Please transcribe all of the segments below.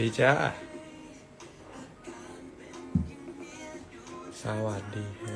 ดีจ้า สวัสดีฮะ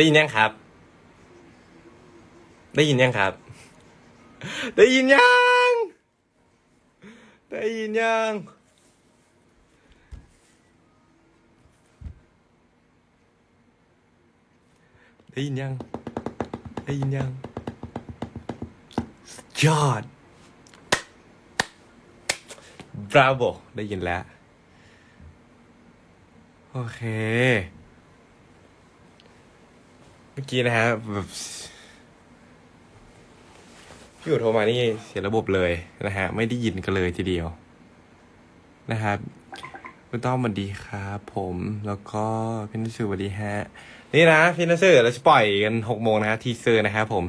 ได้ยินยังครับ ได้ยินยังครับ ได้ยินยัง ได้ยินยังได้ยินยัง ได้ยินยัง ยอด บราโว ได้ยินแล้ว โอเค มื่อกี้นะฮะแบบพี่อยู่โทรมานี่เสียระบบเลยนะฮะ ไม่ได้ยินกันเลยทีเดียว นะครับคุณต้อมสวัสดีครับผมแล้วก็พี่นัสสือสวัสดีฮะ นี่นะพี่นัสือเราจะปล่อยกันหกโมงนะฮะทีเซอร์นะครับผม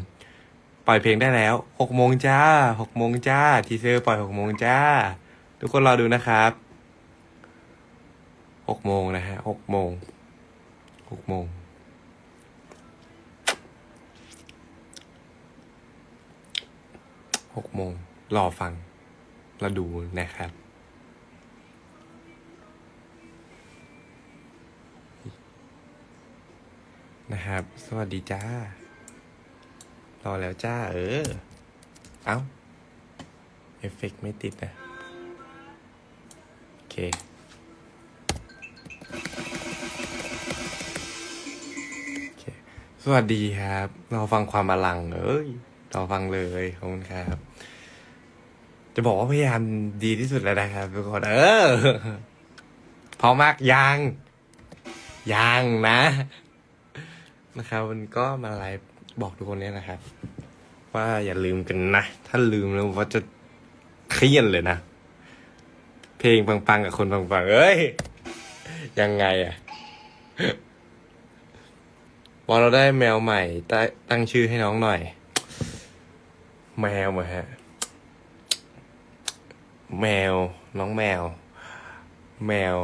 ปล่อยเพลงได้แล้วหกโมงจ้าหกโมงจ้า ทีเซอร์ปล่อยหกโมงจ้า ทุกคนรอดูนะครับหกโมงนะฮะหกโมงหกโมง หกโมงรอฟังเราดูนะครับ นะครับ สวัสดีจ้า รอแล้วจ้า เออ เอ้า เอฟเฟกต์ไม่ติดนะ โอเคสวัสดีครับ เราฟังความอลัง เอ้ย ราฟังเลยขอบคุณครับ จะบอกว่าพยายามดีที่สุดแล้วนะครับทุกคนเออพอมากยังยังนะ นะครับมันก็มาไลฟ์บอกทุกคนเนี่ยนะครับ ว่าอย่าลืมกันนะ ถ้าลืมแล้วว่าจะเครียดเลยนะ เพลงปังๆกับคนปังๆเอ้ย ยังไงอะพอเราได้แมวใหม่ตั้งชื่อให้น้องหน่อย แมวมาฮะ แมว น้องแมว แมว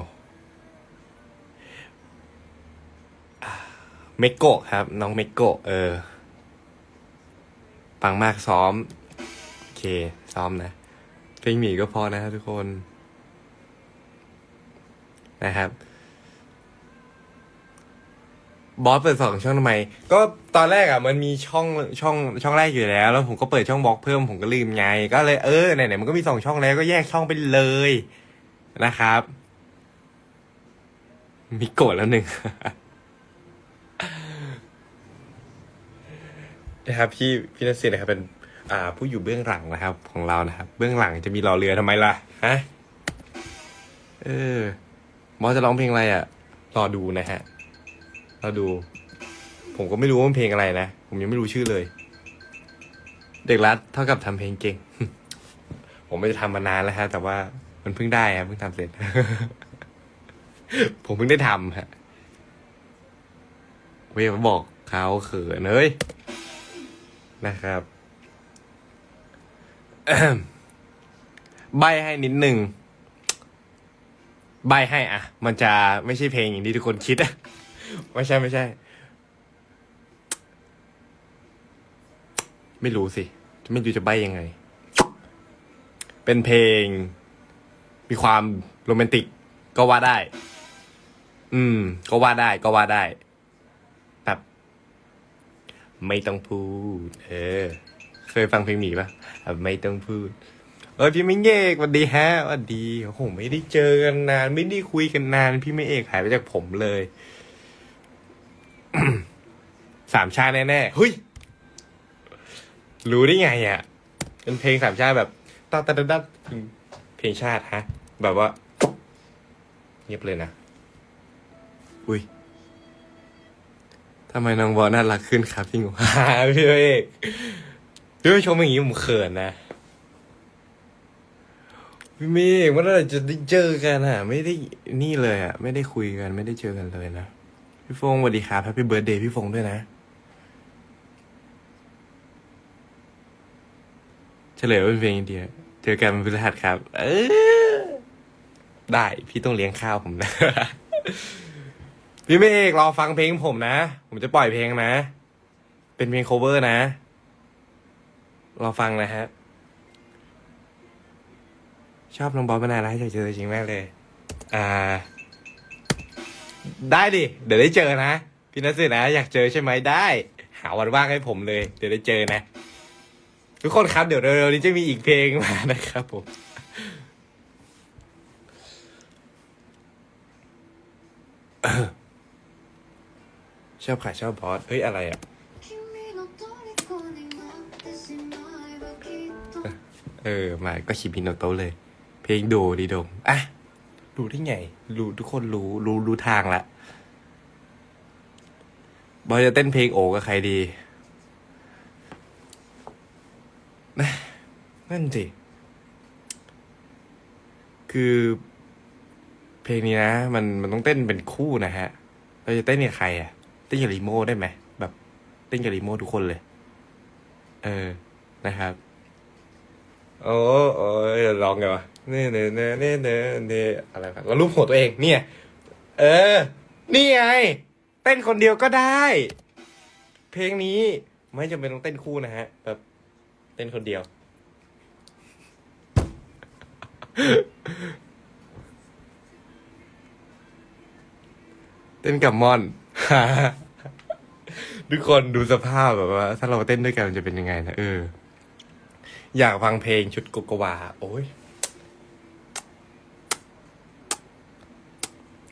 เมโกะครับ น้องเมโกะเออ ปังมากซ้อม โอเค ซ้อมนะเพลงหมีก็พอนะครับทุกคน นะครับ บอสเปิดสองช่องทำไม ก็ตอนแรกอะมันมีช่องช่องช่องแรกอยู่แล้ว แล้วผมก็เปิดช่องบล็อกเพิ่มผมก็ลืมไง ก็เลยเออไหนๆมันก็มีสองช่องแล้วก็แยกช่องไปเลยนะครับ มีโกรธแล้วหนึ่งนะครับพี่พี่นัสซีนะครับเป็น อ่า ผู้อยู่เบื้องหลังนะครับ ของเรานะครับ เบื้องหลังจะมีรอเรือทำไมล่ะฮะเออบอสจะร้องเพลงอะไรอะรอดูนะฮะ รอดู ผมก็ไม่รู้ว่ามันเพลงอะไรนะ ผมยังไม่รู้ชื่อเลย เด็กรัฐเท่ากับทำเพลงเก่ง ผมไม่ได้ทำมานานแล้วฮะ แต่ว่ามันเพิ่งได้ครับเพิ่งทำเสร็จ ผมเพิ่งได้ทำฮะเว้ยมาบอกเขาเขินเฮ้ยนะครับใบให้นิดหนึ่งใบให้อะ มันจะไม่ใช่เพลงอย่างที่ทุกคนคิดอะ ไม่ใช่ไม่ใช่ ไม่รู้สิ ไม่รู้จะใบยังไง เป็นเพลง มีความโรแมนติก ก็ว่าได้ อืม ก็ว่าได้ ก็ว่าได้ แบบ ไม่ต้องพูด เออ เคยฟังเพลงหมีปะแบบไม่ต้องพูดเออพี่ไม่เอกสวัสดีฮะสวัสดีโอ้โหไม่ได้เจอกันนาน ไม่ได้คุยกันนาน พี่ไม่เอกหายไปจากผมเลย สามชาติแน่ๆเฮ้ย รู้ได้ไงอะ เป็นเพลงสามชาติแบบตาตาตาตาเพลงชาติฮะ แบบว่า เงียบเลยนะ อุ้ยทำไมน้องบอลน่ารักขึ้นครับพี่งูพี่เอกพี่ไม่ชมอย่างนี้ผมเขินนะพี่เมฆเมื่อไหรจะได้เจอกันอะ ไม่ได้นี่เลยอะ ไม่ได้คุยกัน ไม่ได้เจอกันเลยนะ พี่ฟงสวัสดีครับแฮปปี้เบิร์ดเดย์พี่ฟงด้วยนะ เฉลยว่าเป็นเพลงอินเดีย เจอกันวันพฤหัสครับ เออ ได้ พี่ต้องเลี้ยงข้าวผมนะ พี่เมฆรอฟังเพลงผมนะ ผมจะปล่อยเพลงนะ เป็นเพลง cover นะ รอฟังนะฮะ ชอบน้องบอสมานานแล้วอยากเจอจริงมากเลย อ่า ได้ดิ เดี๋ยวได้เจอนะ พี่นัทสินะ อยากเจอใช่ไหมได้ หาวันว่างให้ผมเลย เดี๋ยวได้เจอนะ ทุกคนครับ เดี๋ยวเร็วๆนี้จะมีอีกเพลงมานะครับผมชอบขายชอบบอสเฮ้ย อะไรอะ เออ มาก็ชิมพินโนโตเลย เพลงโดดีดม อะ รู้ได้ไง รู้ทุกคนรู้ รู้รู้ทางละบอยจะเต้นเพลงโอกับใครดีนะนั่นสิ คือเพลงนี้นะ มันมันต้องเต้นเป็นคู่นะฮะ เราจะเต้นกับใครอะเต้นกับรีโม่ได้ไหม แบบเต้นกับรีโม่ทุกคนเลย เออ นะครับ โอ้โอ้ยร้องไงวะ เน่เน่เน่เน่เน่เน่อะไรครับแล้วรูปหัวตัวเองเนี่ย เออ นี่ไง เต้นคนเดียวก็ได้ เพลงนี้ไม่จำเป็นต้องเต้นคู่นะฮะ แบบเต้นคนเดียว เต้นกับมอน ทุกคนดูสภาพแบบว่า ถ้าเราเต้นด้วยกันมันจะเป็นยังไงนะเออ อยากฟังเพลงชุดโกโกวา โอ้ย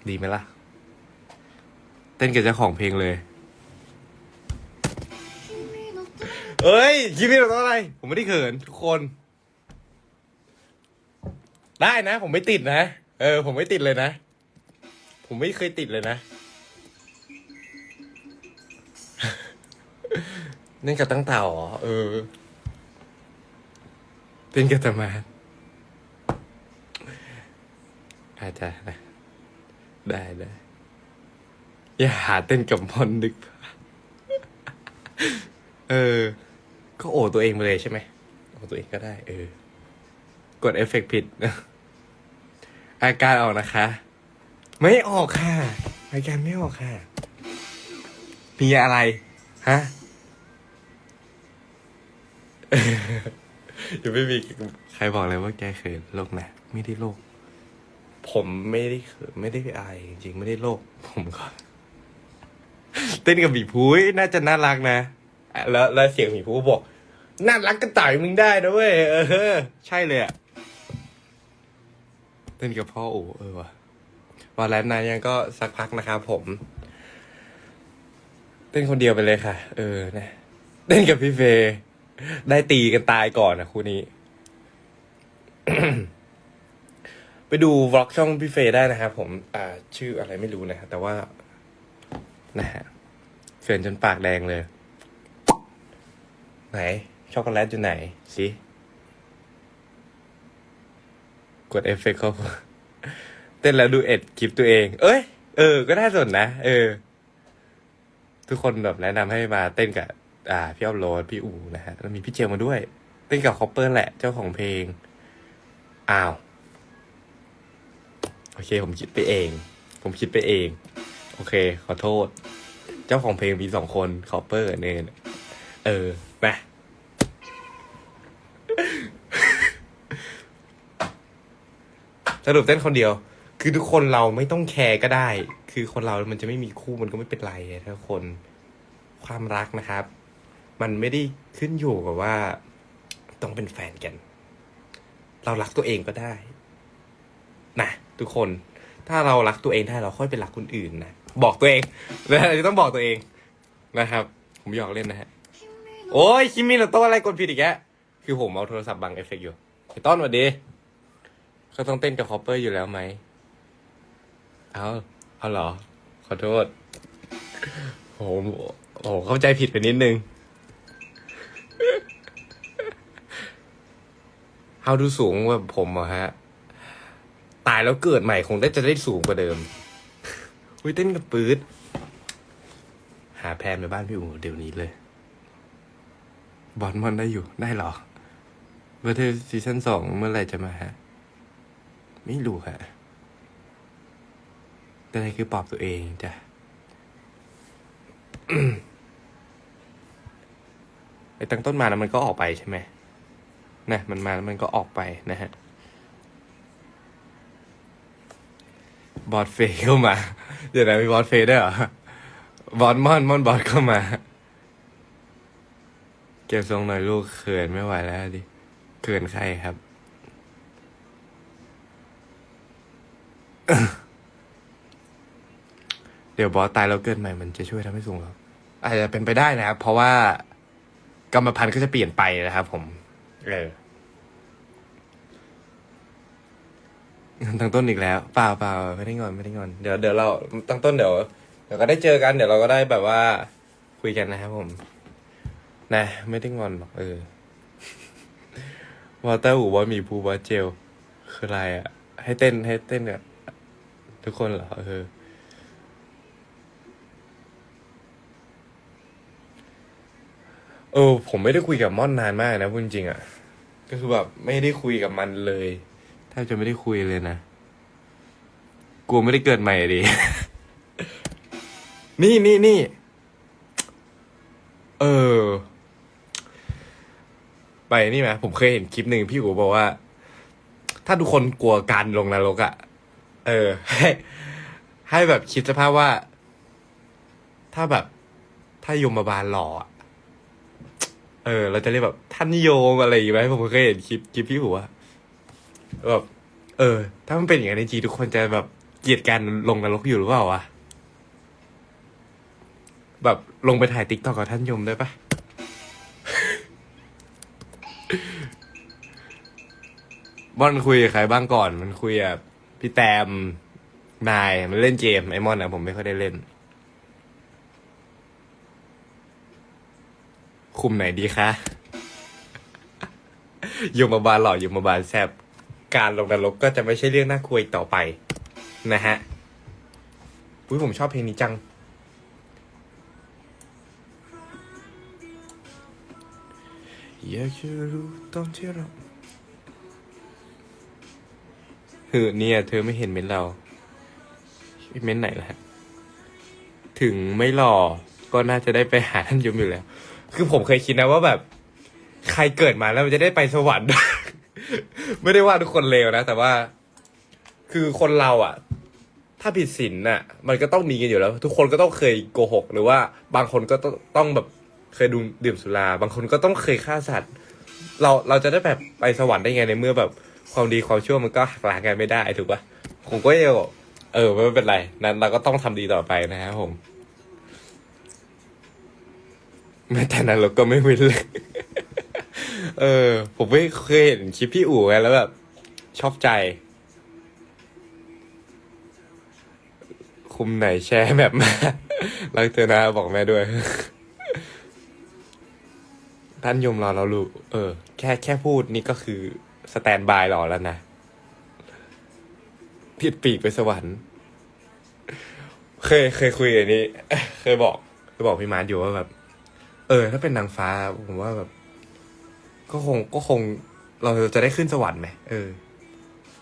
ดีไหมล่ะ เต้นกับเจ้าของเพลงเลย เอ้ยคิมี่เราต้อะไร ผมไม่ได้เขินทุกคน ได้นะ ผมไม่ติดนะ เออ ผมไม่ติดเลยนะ ผมไม่เคยติดเลยนะเนื่องกับตั้งเต่าเหอเออเต้นกับตะมานอาจจะนะ ได้ได้อย่าหาเต้นกับมอนดึกภาพเออ ก็โอตัวเองมาเลยใช่ไหมโอตัวเองก็ได้ เออ กดเอฟเฟกต์ผิด อาการออกนะคะ ไม่ออกค่ะ อาการไม่ออกค่ะ มีอะไร ฮะยังไม่มีใครบอกเลยว่าแกเขินโลกนะ ไม่ได้โลก ผมไม่ได้ไม่ได้อายจริงๆไม่ได้โลก ผมก็ เต้นกับหมีพุ้ยน่าจะน่ารักนะแล้วแล้วเสียงหมีพุ้ยบอกน่ารักก็ต่อยมึงได้นะเว้ยเออ ใช่เลยอะเต้นกับพ่อโอ้เออว่ะวันแล้วนายยังก็สักพักนะครับผม เต้นคนเดียวไปเลยค่ะ เออนะเต้นกับพี่เฟได้ตีกันตายก่อนนะคู่นี้ ไปดูวล็อกช่องพี่เฟย์ได้นะครับผม อ่า ชื่ออะไรไม่รู้นะแต่ว่า นะฮะเขินจนปากแดงเลย ไหน ช็อกโกแลตอยู่ไหนสิกดเอฟเฟกต์เขาเต้นแล้วดูเอ็ดคลิปตัวเอง เอ้ย เออ ก็น่าสนนะ เออ ทุกคนแบบแนะนำให้มาเต้นกับ อ่า พี่ออฟโรดพี่อูนะฮะ แล้วมีพี่เจลมาด้วย เต้นกับคอปเปอร์แหละ เจ้าของเพลง อ้าว โอเค ผมคิดไปเอง ผมคิดไปเอง โอเค ขอโทษ เจ้าของเพลงมีสองคนคอปเปอร์เนนเออไปสรุปเต้นคนเดียว คือทุกคนเราไม่ต้องแคร์ก็ได้ คือคนเรามันจะไม่มีคู่มันก็ไม่เป็นไรถ้าคน ความรักนะครับ มันไม่ได้ขึ้นอยู่กับว่า ต้องเป็นแฟนกัน เรารักตัวเองก็ได้ นะ ทุกคน ถ้าเรารักตัวเองได้เราค่อยไปรักคนอื่นนะ บอกตัวเองนะจะต้องบอกตัวเองนะครับ ผมหยอกเล่นนะฮะ โอ้ยคิมิโนโตะอะไรกดผิดอีกแกคือผมเอาโทรศัพท์บังเอฟเฟกอยู่ไอ้ต้อนสวัสดีก็ต้องเต้นกับคอปเปอร์อยู่แล้วไหม เอาเอาเหรอ ขอโทษโหโหเข้าใจผิดไปนิดนึงเฮาดูสูงกว่าผมเหรอฮะ ตายแล้วเกิดใหม่คงได้จะได้สูงกว่าเดิมอุ้ยเต้นกับปืดหาแพนไปบ้านพี่อู๋เดี๋ยวนี้เลย บอลมอนได้อยู่ได้หรอเวอร์เทอร์ซีซั่นสองเมื่อไหร่จะมาฮะ ไม่รู้ฮะแต่อะไรคือปอบตัวเองจ้ะไอ้ตั้งต้นมาแล้วมันก็ออกไปใช่ไหมนะมันมาแล้วมันก็ออกไปนะฮะ บอสเฟย์เข้ามา เดี๋ยวนะมีบอสเฟย์ด้วยเหรอบอสมอนมอนบอสเข้ามา เก็บทรงหน่อยลูกเขินไม่ไหวแล้วดิเขินใครครับ เดี๋ยวบอสตายแล้วเกิดใหม่มันจะช่วยทำให้สูงหรออาจจะเป็นไปได้นะครับ เพราะว่ากรรมพันธุ์ก็จะเปลี่ยนไปนะครับผม เออ ตั้งต้นอีกแล้วเปล่าเปล่าไม่ได้งอนไม่ได้งอน เดี๋ยวเดี๋ยวเราตั้งต้นเดี๋ยวเดี๋ยวก็ได้เจอกันเดี๋ยวเราก็ได้แบบว่า คุยกันนะครับผม นะ ไม่ได้งอนหรอกเออวอเตอร์หูว่ามีภูวาเจล คืออะไรอะ ให้เต้นให้เต้นกับทุกคนเหรอเออเออ ผมไม่ได้คุยกับม่อนนานมากนะพูดจริงอะ ก็คือแบบไม่ได้คุยกับมันเลย บจะไม่ได้คุยเลยนะ กลัวไม่ได้เกิดใหม่ดิ นี่นี่นี่ เออ ไปนี่ไหมผมเคยเห็นคลิปหนึ่งพี่อูบอกว่า ถ้าทุกคนกลัวการลงนรกอะ่ะ เออ ให้ ให้แบบคิดสภาพว่า ถ้าแบบ ถ้ายมบาลหล่อเออ เราจะเรียกแบบท่านโยมอะไรอย่างเงี้ยผมเคยเห็นคลิปคลิปพี่อูว่า แบบเออ ถ้ามันเป็นอย่างนั้นจริงๆทุกคนจะแบบเกลียดการลงนรกอยู่หรือเปล่าวะแบบลงไปถ่ายติ๊กตอกกับท่านยมได้ปะบอนคุยกับใครบ้างก่อน มันคุยกับพี่แตมนายมันเล่นเกมไอมอนนะผมไม่ค่อยได้เล่น คุมไหนดีคะ ยมบาลหล่อยมบาลแซบ การลงนรกก็จะไม่ใช่เรื่องน่ากลัวอีกต่อไปนะฮะอุ้ยผมชอบเพลงนี้จัง อยากจะรู้ตอนที่เราคือเนี่ย เธอไม่เห็นเม้นเรา เม้นไหนล่ะฮะถึงไม่หล่อ ก็น่าจะได้ไปหาท่านยมอยู่แล้ว คือผมเคยคิดนะว่าแบบ ใครเกิดมาแล้วมันจะได้ไปสวรรค์ ไม่ได้ว่าทุกคนเลวนะ แต่ว่า คือคนเราอะ ถ้าผิดศีลน่ะ มันก็ต้องมีกันอยู่แล้ว ทุกคนก็ต้องเคยโกหก หรือว่า บางคนก็ต้องต้องแบบเคยดูดื่มสุรา บางคนก็ต้องเคยฆ่าสัตว์ เราเราจะได้แบบไปสวรรค์ได้ไงในเมื่อแบบความดีความชั่วมันก็หักล้างกันไม่ได้ถูกปะผมก็ยังเออไม่เป็นไรนั้นเราก็ต้องทำดีต่อไปนะครับผมแม้แต่นั้นเราก็ไม่เว้นเลย เออ ผมไม่เคยเห็นคลิปพี่อู๋ไงแล้วแบบ ชอบใจ คุมไหนแชร์แบบมารักเธอนะบอกแม่ด้วย ท่านยมรอเราลูก เออ แค่แค่พูดนี่ก็คือสแตนบายรอแล้วนะผิดปีกไปสวรรค์ เคยเคยคุยอันนี้ เคยบอกเคยบอกพี่มาร์ทอยู่ว่าแบบ เออ ถ้าเป็นนางฟ้า ผมว่าแบบ ก็คงก็คงเราจะได้ขึ้นสวรรค์ไหมเออ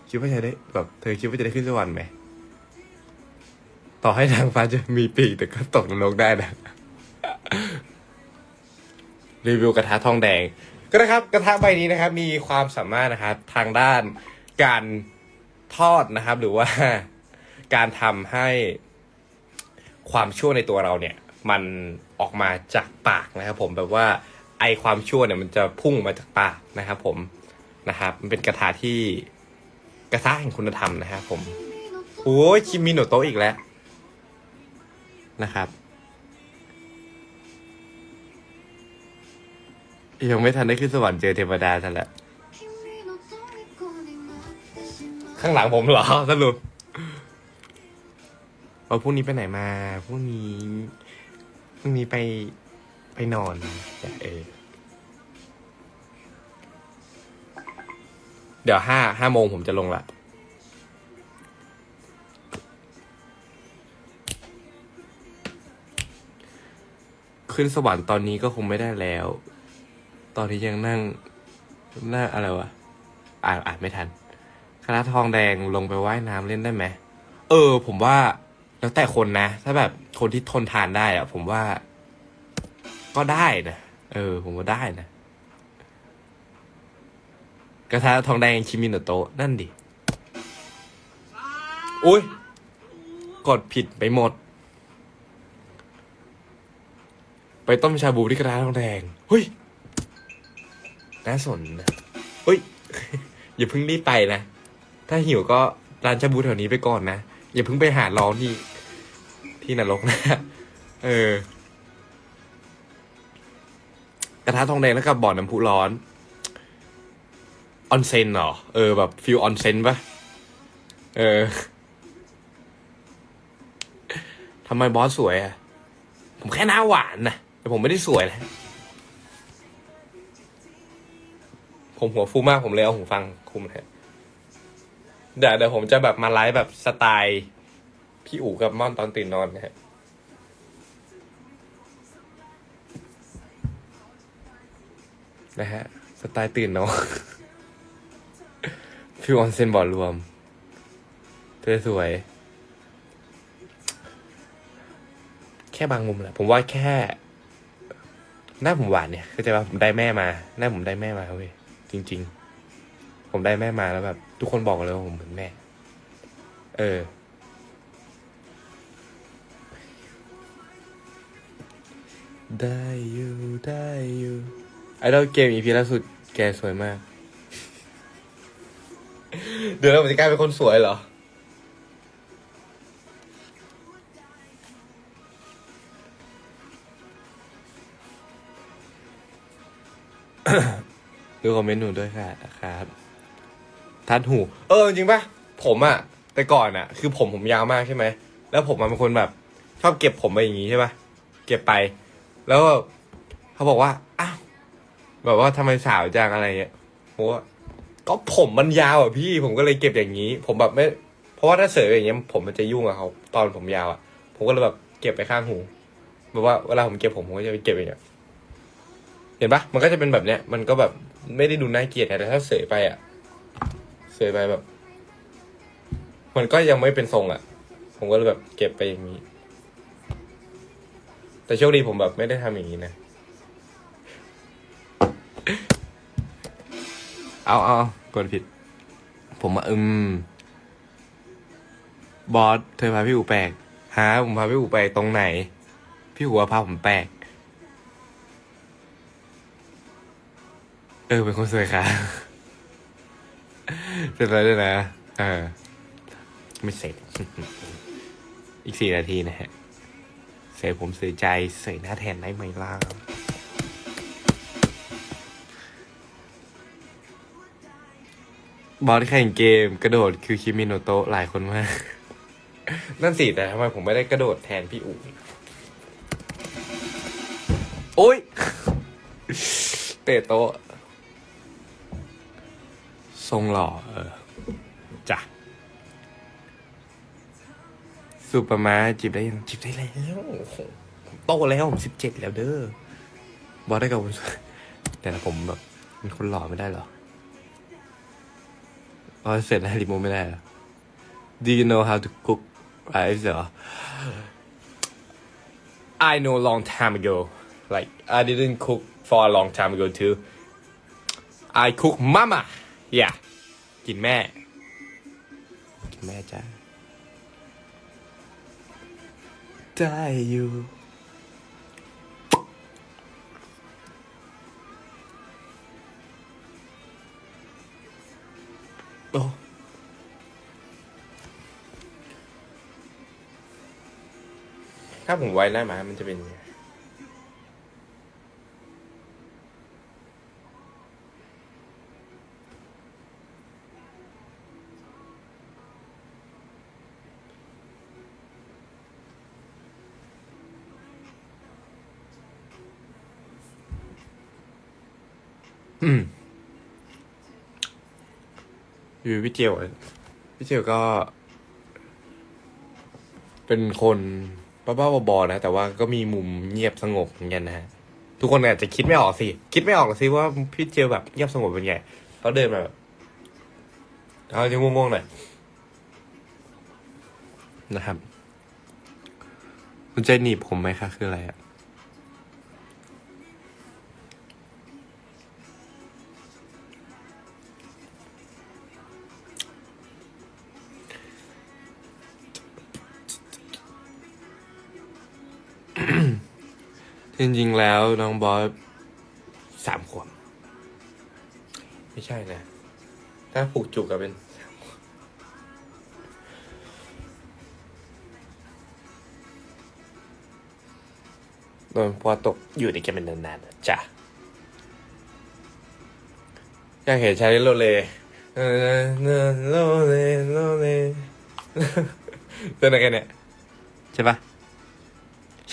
คิดว่าจะได้แบบเธอคิดว่าจะได้ขึ้นสวรรค์ไหมต่อให้นางฟ้าจะมีปีกแต่ก็ตกนรกได้นะรีวิวกระทะทองแดง ก็นะครับกระทะใบนี้นะครับ มีความสามารถนะครับทางด้านการทอดนะครับ หรือว่าการทำให้ความชั่วในตัวเราเนี่ย มันออกมาจากปากนะครับผมแบบว่า ไอความชั่วเนี่ยมันจะพุ่งมาจากปากนะครับ ผมนะครับ มันเป็นกระทาที่กระทะแห่งคุณธรรมนะครับผมโอ้ยคิมมิโนโตะอีกแล้วนะครับ ยังไม่ทันได้ขึ้นสวรรค์เจอเทวดาซะแล้วข้างหลังผมเหรอสรุปเอาพรุ่งนี้ไปไหนมาพรุ่งนี้พรุ่งนี้ไป ไปนอนเออเดี๋ยวห้าห้าโมงผมจะลงละขึ้นสวรรค์ตอนนี้ก็คงไม่ได้แล้ว ตอนนี้ยังนั่งนั่งอะไรวะ อ่านอ่านไม่ทัน คณะทองแดงลงไปว่ายน้ำเล่นได้ไหม เออ ผมว่า แล้วแต่คนนะ ถ้าแบบคนที่ทนทานได้อะผมว่า ก็ได้นะ เออ ผมว่าได้นะ กระทะทองแดงคิมินโตะนั่นดิ อุ้ย กดผิดไปหมด ไปต้มชาบูที่กระทะทองแดง เฮ้ย น่าสนนะ เฮ้ย อย่าเพิ่งรีบไปนะ ถ้าหิวก็ร้านชาบูแถวนี้ไปก่อนนะ อย่าเพิ่งไปหาร้องที่ ที่นรกนะ เออ กระทะทองแดงแล้วกับบ่อน้ำพุร้อนออนเซนเหรอ เออแบบฟิลออนเซนปะเออทำไมบอสสวยอะผมแค่หน้าหวานนะแต่ผมไม่ได้สวยนะ ผมหัวฟูมากผมเลยเอาหูฟังคุมนะเดี๋ยวเดี๋ยวผมจะแบบมาไลฟ์แบบสไตล์ พี่อู๋กับม่อนตอนตื่นนอนนะฮะ นะฮะ สไตล์ตื่นนอนฟิวออนเซนบอร์ดรวม เธอสวย แค่บางมุมแหละ ผมว่าแค่ หน้าผมหวานเนี่ยก็จะว่าผมได้แม่มา หน้าผมได้แม่มาเว้ยจริง ๆ ผมได้แม่มาแล้วแบบ ทุกคนบอกเลยว่าผมเหมือนแม่ เออได้อยู่ได้อยู่ ไอดอลเกมอีพีล่าสุดแกสวยมาก เดี๋ยวเราจะกลายเป็นคนสวยเหรอ ดูคอมเมนต์หนูด้วยค่ะครับ ทัดหู เออ จริงปะผมอะแต่ก่อนอะคือผมผมยาวมากใช่ไหม แล้วผมอะเป็นคนแบบ ชอบเก็บผมไปอย่างงี้ใช่ปะเก็บไป แล้วเขาบอกว่าอ้าว แบบว่าทำไมสาวจังอะไรเงี้ยผมว่าก็ผมมันยาวอะพี่ผมก็เลยเก็บอย่างนี้ ผมแบบไม่ เพราะว่าถ้าเสยอย่างเงี้ยผมมันจะยุ่งกับเขาตอนผมยาวอะ ผมก็เลยแบบเก็บไปข้างหูแบบว่าเวลาผมเก็บผมผมก็จะไปเก็บอย่างเงี้ยเห็นปะมันก็จะเป็นแบบเนี้ย มันก็แบบไม่ได้ดูน่าเกลียดนะแต่ถ้าเสยไปอะ เสยไปแบบ มันก็ยังไม่เป็นทรงอะ ผมก็เลยแบบเก็บไปอย่างนี้ แต่โชคดีผมแบบไม่ได้ทำอย่างนี้นะ เอาเอากดผิด ผมว่าอืม บอสเธอพาพี่อูแปลกฮะผมพาพี่อูแปลกตรงไหน พี่หัวพาผมแปลก เออ เป็นคนสวยค่ะเสร็จแล้วด้วยนะ เออ ไม่เสร็จ อีกสี่นาทีนะฮะ เสียผมเสียใจใส่หน้าแทนได้ไหมล่ะ บอสแข่งเกมกระโดดคือคิมิโนโตะหลายคนมาก นั่นสิแต่ทำไมผมไม่ได้กระโดดแทนพี่อู๋โอ้ย เตะโต๊ะทรงหล่อเออจ้ะซูเปอร์มาจีบได้ยังจีบได้แล้วโอ้โหผมโตแล้วผมสิบเจ็ดแล้วเด้อบอสได้กับผมแต่ผมแบบเป็นคนหล่อไม่ได้หรอ อ๋อเสร็จแล้วรีโมทไม่ได้เหรอ Do you know how to cook rice เหรอ I know long time ago like I didn't cook for a long time ago too I cook mama yeah กินแม่ กินแม่จ้าได้อยู่ โอ้ถ้าผมไว้หน้าหมามันจะเป็นยังไงอืม อยู่พี่เจียวพี่เจียวก็ เป็นคนบ้าๆบอๆนะ แต่ว่าก็มีมุมเงียบสงบเหมือนกันนะฮะทุกคนอาจจะคิดไม่ออกสิ คิดไม่ออกสิว่าพี่เจียวแบบเงียบสงบเป็นไงเขาเดินมาแบบเอาจะง่วงๆหน่อยนะครับคุณใจหนีบผมไหมคะคืออะไรอะ จริงๆแล้วน้องบอสสามขวบไม่ใช่นะ ถ้าผูกจุกก็เป็น โดนพอตกอยู่ในแกเป็นนานๆจ้ะอยากเห็นใช้โลเลโลเลโลเลจะไหนกันเนี่ย ใช่ปะ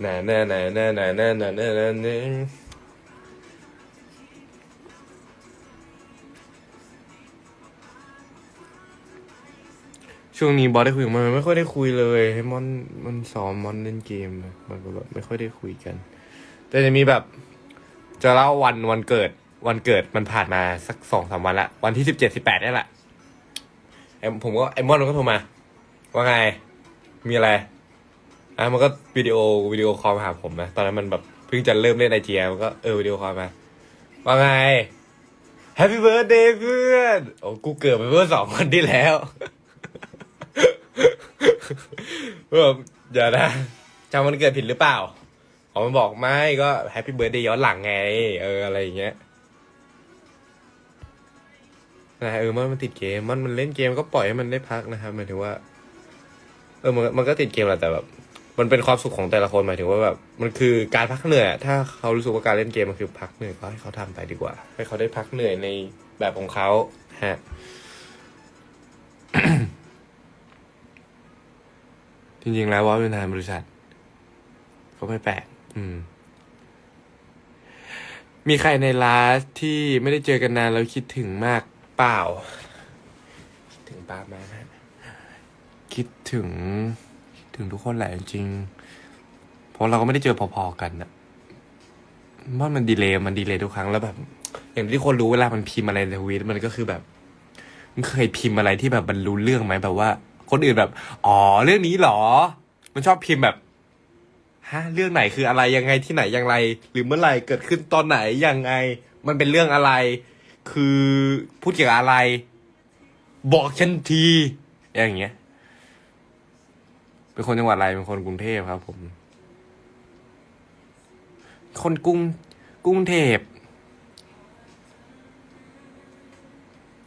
หนาหนาหนาหนาหนาหนาหนาหนาหนาหนาช่วงนี้บอสได้คุยกับมันไม่ค่อยได้คุยเลยให้มอนมันซ้อมมอนเล่นเกมมันก็แบบไม่ค่อยได้คุยกัน แต่จะมีแบบ จะเล่าวันวันเกิด วันเกิดมันผ่านมาสักสองสามวันละวันที่สิบเจ็ดสิบแปดนี่แหละไอผมก็ไอมอนมันก็โทรมา ว่าไง มีอะไร อะมันก็วิดีโอวิดีโอคอลมาหาผมนะตอนนั้นมันแบบเพิ่งจะเริ่มเล่นไอจีมันก็เออวิดีโอคอลมาว่าไง Happy Birthday เพื่อนโอ้กูเกิดไปเมื่อสองวันที่แล้วแบบอย่านะจำวันเกิดผิดหรือเปล่าอ๋อมันบอกไม่ก็ Happy Birthday ย้อนหลังไง เอออะไรอย่างเงี้ยนะเออมันมันติดเกมมันมันเล่นเกมก็ปล่อยให้มันได้พักนะครับหมายถึงว่า เออมันมันก็ติดเกมแหละแต่แบบ มันเป็นความสุขของแต่ละคนหมายถึงว่าแบบมันคือการพักเหนื่อยอะถ้าเขารู้สึกว่าการเล่นเกมมันคือพักเหนื่อยก็ให้เขาทำไปดีกว่า ให้เขาได้พักเหนื่อยในแบบของเขาฮะจริงๆแล้วว่าเป็นทางบริษัทก็ไม่แปลกอืม มีใครในลฟ์ที่ไม่ได้เจอกันนานแล้วคิดถึงมากเปล่า คิดถึงป้ามากนะคิดถึง ถึงทุกคนแหละจริง เพราะเราก็ไม่ได้เจอพอๆกันนะว่ามันดีเลย์มันดีเลย์ทุกครั้งแล้วแบบ อย่างที่คนรู้เวลามันพิมพ์อะไรในทวิตมันก็คือแบบ มันเคยพิมพ์อะไรที่แบบมันรู้เรื่องไหมแบบว่า คนอื่นแบบ อ๋อ เรื่องนี้หรอ มันชอบพิมพ์แบบฮะเรื่องไหนคืออะไรยังไงที่ไหนอย่างไร หรือเมื่อไหร่เกิดขึ้นตอนไหนยังไง มันเป็นเรื่องอะไร คือพูดเกี่ยวกับอะไร บอกฉันที อย่างเงี้ย เป็นคนจังหวัดอะไรเป็นคนกรุงเทพครับ ผม คนกรุงกรุงเทพ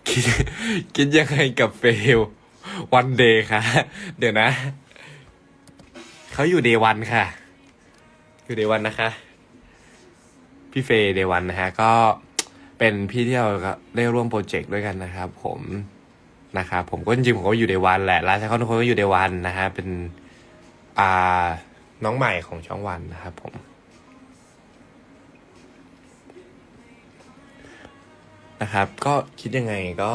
คิดคิดยังไงกับเฟลวันเดย์ค่ะ เดี๋ยวนะ เขาอยู่เดวันค่ะ อยู่เดวันนะคะ พี่เฟเดวันนะฮะ ก็เป็นพี่ที่เราได้ร่วมโปรเจกต์ด้วยกันนะครับ ผมนะครับผมก็จริงๆผมก็อยู่เดวันแหละร้านใช้คอนทุกคนก็อยู่เดวันนะฮะเป็น อ่าน้องใหม่ของช่องวันนะครับผม นะครับ ก็คิดยังไงก็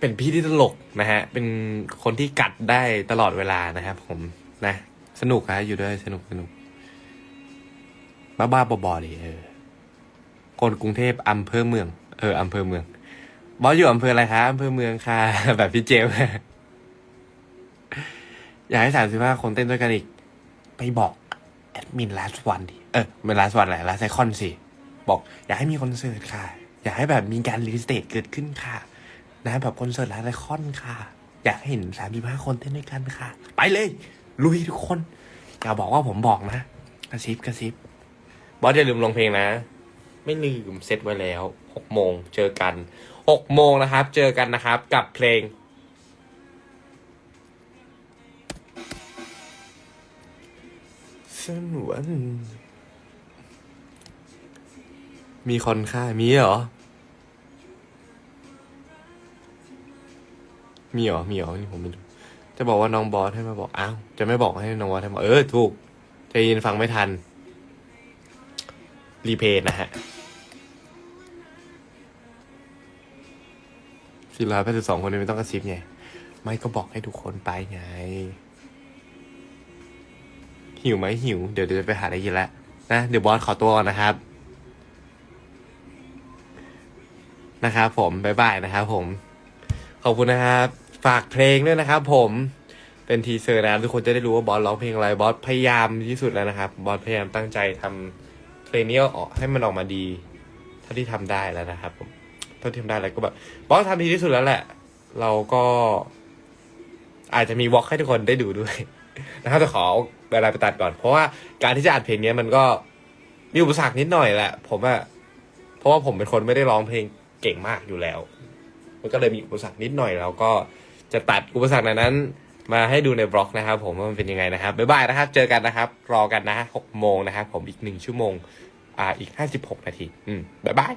เป็นพี่ที่ตลกนะฮะ เป็นคนที่กัดได้ตลอดเวลานะครับผมนะ สนุกฮะอยู่ด้วยสนุกสนุก บ้าบ้าๆบอๆเลยเออคนกรุงเทพอำเภอเมือง เอออำเภอเมืองบอสอยู่อำเภออะไรคะอำเภอเมืองค่ะ แบบพี่เจม อยากให้สามสิบห้าคนเต้นด้วยกันอีก ไปบอกแอดมิน last one ดิ เออไม่ last one แหละ last icon สิ บอก อยากให้มีคอนเสิร์ตค่ะ อยากให้แบบมีการรีสเตทเกิดขึ้นค่ะ นะแบบคอนเสิร์ต last icon ค่ะ อยากให้เห็นสามสิบห้าคนเต้นด้วยกันค่ะ ไปเลย ลุยทุกคน อย่าบอกว่าผมบอกนะ กระซิบกระซิบบอสอย่าลืมลงเพลงนะ ไม่ลืมเซตไว้แล้วหกโมงเจอกันหกโมงนะครับ เจอกันนะครับ กับเพลง สนวัน มีคอนค่ามีเหรอ มีเหรอ มีเหรอ นี่ผมไม่รู้ จะบอกว่าน้องบอสให้มาบอก อ้าว จะไม่บอกให้น้องบอสให้มา เออ ถูกใจเย็นฟังไม่ทัน รีเพย์นะฮะสี่ร้อยแปดสิบสองคนนี้ไม่ต้องกระซิบไง ไม่ก็บอกให้ทุกคนไปไง หิวไหมหิว เดี๋ยวเดี๋ยวจะไปหาอะไรกินแล้วนะ เดี๋ยวบอสขอตัวก่อนนะครับ นะครับผม บ๊ายบายนะครับผม ขอบคุณนะครับ ฝากเพลงด้วยนะครับผม เป็นทีเซอร์นะทุกคนจะได้รู้ว่าบอสร้องเพลงอะไร บอสพยายามที่สุดแล้วนะครับ บอสพยายามตั้งใจทำเพลงนี้ออกให้มันออกมาดี เท่าที่ทำได้แล้วนะครับผมเท่าที่ทำได้แล้วก็แบบ บอสทำดีที่สุดแล้วแหละ เราก็อาจจะมีวอล์กให้ทุกคนได้ดูด้วย นะครับแต่ขอเวลาไปตัดก่อน เพราะว่าการที่จะอัดเพลงนี้มันก็มีอุปสรรคนิดหน่อยแหละ ผมอะเพราะว่าผมเป็นคนไม่ได้ร้องเพลงเก่งมากอยู่แล้ว มันก็เลยมีอุปสรรคนิดหน่อยแล้วก็จะตัดอุปสรรคนั้น มาให้ดูในบล็อกนะครับ ผมว่ามันเป็นยังไงนะครับบ๊ายบายนะครับ เจอกันนะครับ รอกันนะหกโมงนะครับผมอีกหนึ่งชั่วโมง อ่าอีกห้าสิบหกนาที อืมบ๊ายบาย